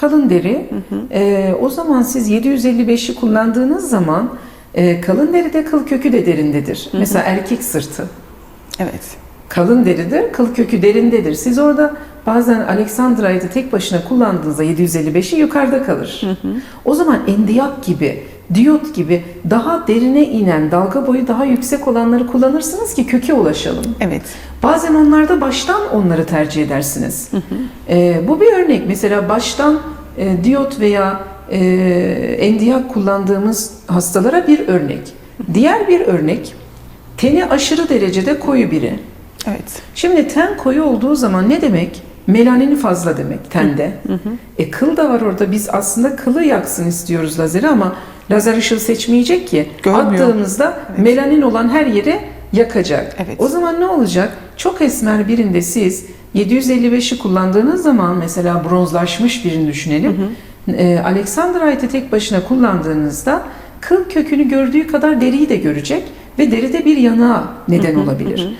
kalın deri. E, o zaman siz 755'i kullandığınız zaman e, kalın deride kıl kökü de derindedir. Mesela erkek sırtı. Evet. Kalın deridir, kıl kökü derindedir. Siz orada bazen Alexandra'yı tek başına kullandığınızda 755'i yukarıda kalır. O zaman endiyak gibi, diyot gibi daha derine inen, dalga boyu daha yüksek olanları kullanırsınız ki köke ulaşalım. Evet. Bazen onlarda baştan onları tercih edersiniz. Ee, bu bir örnek. Mesela baştan e, diyot veya e, endiyak kullandığımız hastalara bir örnek. Diğer bir örnek, teni aşırı derecede koyu biri. Evet. Şimdi ten koyu olduğu zaman ne demek? Melanini fazla demek tende. E kıl da var orada. Biz aslında kılı yaksın istiyoruz lazeri ama lazer ışığı seçmeyecek ki. Görmüyor. Attığımızda Evet. melanin olan her yeri yakacak. Evet. O zaman ne olacak? Çok esmer birinde siz 755'i kullandığınız zaman mesela bronzlaşmış birini düşünelim. E, Alexandrite'ı tek başına kullandığınızda kıl kökünü gördüğü kadar deriyi de görecek ve deride bir yanığa neden olabilir.